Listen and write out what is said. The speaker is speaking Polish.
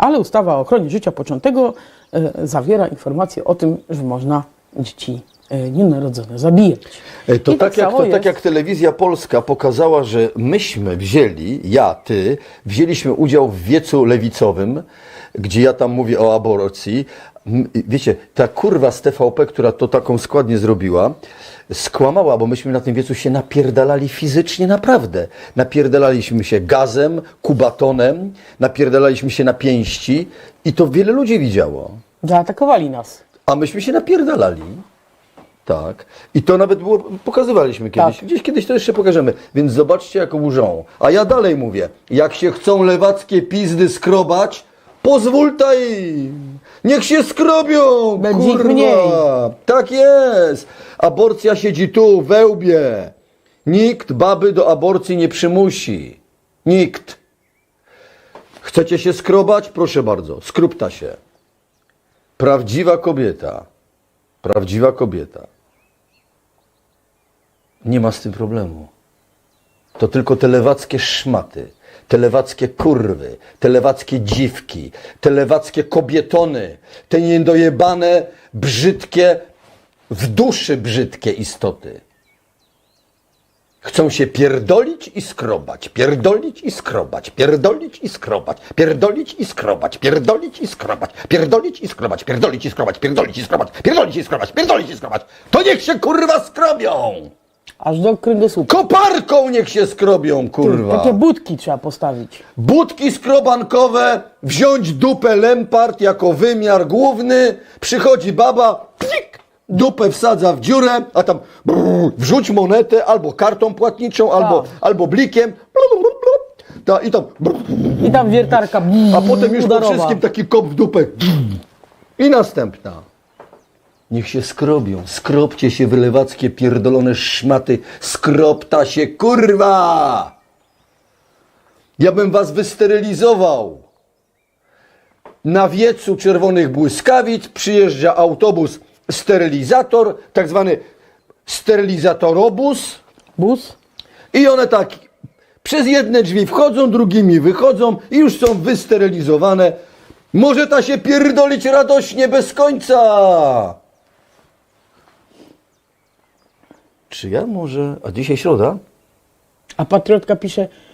Ale ustawa o ochronie życia poczętego e, zawiera informację o tym, że można dzieci nienarodzone zabijać. E, To, I tak, jak, to tak jak telewizja polska pokazała, że myśmy wzięli, ja, ty, wzięliśmy udział w wiecu lewicowym, gdzie ja tam mówię o aborcji. Wiecie, ta kurwa z TVP, która to taką składnie zrobiła, skłamała, bo myśmy na tym wiecu się napierdalali fizycznie naprawdę. Napierdalaliśmy się gazem, kubatonem, napierdalaliśmy się na pięści i to wiele ludzi widziało. Zaatakowali nas. A myśmy się napierdalali. Tak. I to nawet było, pokazywaliśmy kiedyś. Tak. Gdzieś kiedyś to jeszcze pokażemy. Więc zobaczcie, jak łżą. A ja dalej mówię. Jak się chcą lewackie pizdy skrobać, pozwólta im. Niech się skrobią, Będzie kurwa. mniej. Tak jest. Aborcja siedzi tu, we łbie. Nikt baby do aborcji nie przymusi. Nikt. Chcecie się skrobać? Proszę bardzo, skrupta się. Prawdziwa kobieta, prawdziwa kobieta nie ma z tym problemu. To tylko te lewackie szmaty, te lewackie kurwy, te lewackie dziwki, te lewackie kobietony, te niedojebane, brzydkie, w duszy brzydkie istoty. Chcą się pierdolić i skrobać, pierdolić i skrobać, pierdolić i skrobać, pierdolić i skrobać, pierdolić i skrobać, pierdolić i skrobać, pierdolić i skrobać, pierdolić i skrobać, pierdolić i skrobać, pierdolić i skrobać. To niech się kurwa skrobią! Aż do kręgosłupa. Koparką niech się skrobią, kurwa. Takie budki trzeba postawić. Budki skrobankowe, wziąć dupę lempart jako wymiar główny, przychodzi baba, plik, dupę wsadza w dziurę, a tam brrr, wrzuć monetę albo kartą płatniczą, albo, albo blikiem, ta, i tam, brrr, I tam wiertarka. a potem już po udarowa. wszystkim taki kop w dupę. I następna. Niech się skrobią, skropcie się wylewackie pierdolone szmaty, skropta się, kurwa! Ja bym was wysterylizował. Na wiecu czerwonych błyskawic przyjeżdża autobus sterylizator, tak zwany sterylizatorobus. Bus? I one tak przez jedne drzwi wchodzą, drugimi wychodzą i już są wysterylizowane. Może ta się pierdolić radośnie bez końca. Czy ja może... A dzisiaj środa? A patriotka pisze,